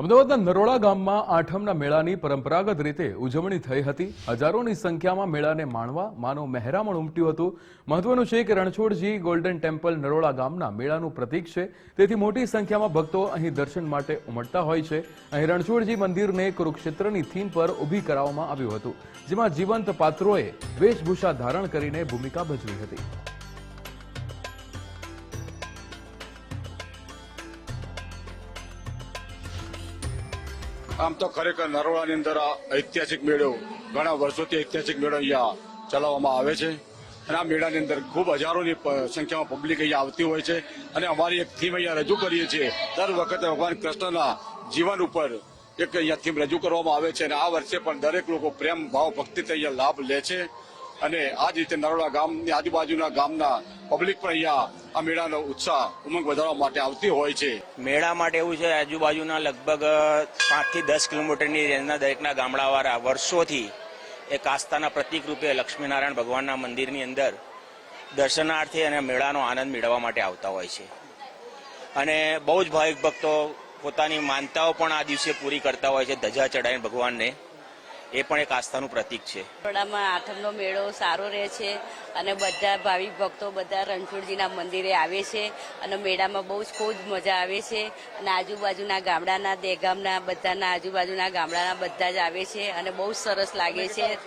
અમદાવાદના નરોડા ગામમાં આઠમના મેળાની પરંપરાગત રીતે ઉજવણી થઈ હતી. હજારોની સંખ્યામાં મેળાને માણવા માનો મહેરામણ ઉમટ્યું હતું. મહત્વનું છે કે રણછોડજી ગોલ્ડન ટેમ્પલ નરોડા ગામના મેળાનું પ્રતીક છે. તેથી મોટી સંખ્યામાં ભક્તો અહીં દર્શન માટે ઉમટતા હોય છે. અહીં રણછોડજી મંદિરને કુરુક્ષેત્રની થીમ પર ઊભી કરાવવામાં આવ્યું હતું, જેમાં જીવંત પાત્રોએ વેશભૂષા ધારણ કરીને ભૂમિકા ભજવી હતી. આમ તો ખરેખર નરોડાની અંદર આ ઐતિહાસિક મેળો ઘણા વર્ષોથી ઐતિહાસિક મેળો અહીંયા ચલાવવામાં આવે છે. અને આ મેળાની અંદર ખૂબ હજારોની સંખ્યામાં પબ્લિક અહીંયા આવતી હોય છે. અને અમારી એક થીમ અહીંયા રજૂ કરીએ છીએ. દર વખતે ભગવાન કૃષ્ણના જીવન ઉપર એક અહીંયા થીમ રજૂ કરવામાં આવે છે. અને આ વર્ષે પણ દરેક લોકો પ્રેમ, ભાવ, ભક્તિથી અહીંયા લાભ લે છે. અને આ જ રીતે નરોડા ગામની આજુબાજુના ગામના પબ્લિક પણ અહીંયા આ મેળાનો ઉત્સાહ ઉમંગ વધારવા માટે આવતી હોય છે. મેળા માટે એવું છે, આજુબાજુના લગભગ પાંચથી દસ કિલોમીટરની રેન્જના દરેકના ગામડાવાળા વર્ષોથી એક આસ્થાના પ્રતિક રૂપે લક્ષ્મીનારાયણ ભગવાનના મંદિરની અંદર દર્શનાર્થે અને મેળાનો આનંદ મેળવવા માટે આવતા હોય છે. અને બહુ જ ભાવિક ભક્તો પોતાની માનતાઓ પણ આ દિવસે પૂરી કરતા હોય છે, ધજા ચડાવીને ભગવાનને. એ પણ એક આસ્થાનું પ્રતીક છે. બરોડામાં આઠમનો મેળો સારો રહે છે અને બધા ભાવિક ભક્તો બધા રણછોડજીના મંદિરે આવે છે અને મેળામાં બહુ જ ખૂબ મજા આવે છે અને આજુબાજુના ગામડાના દેગામના બધાના આજુબાજુના ગામડાના બધા જ આવે છે અને બહુ જ સરસ લાગે છે.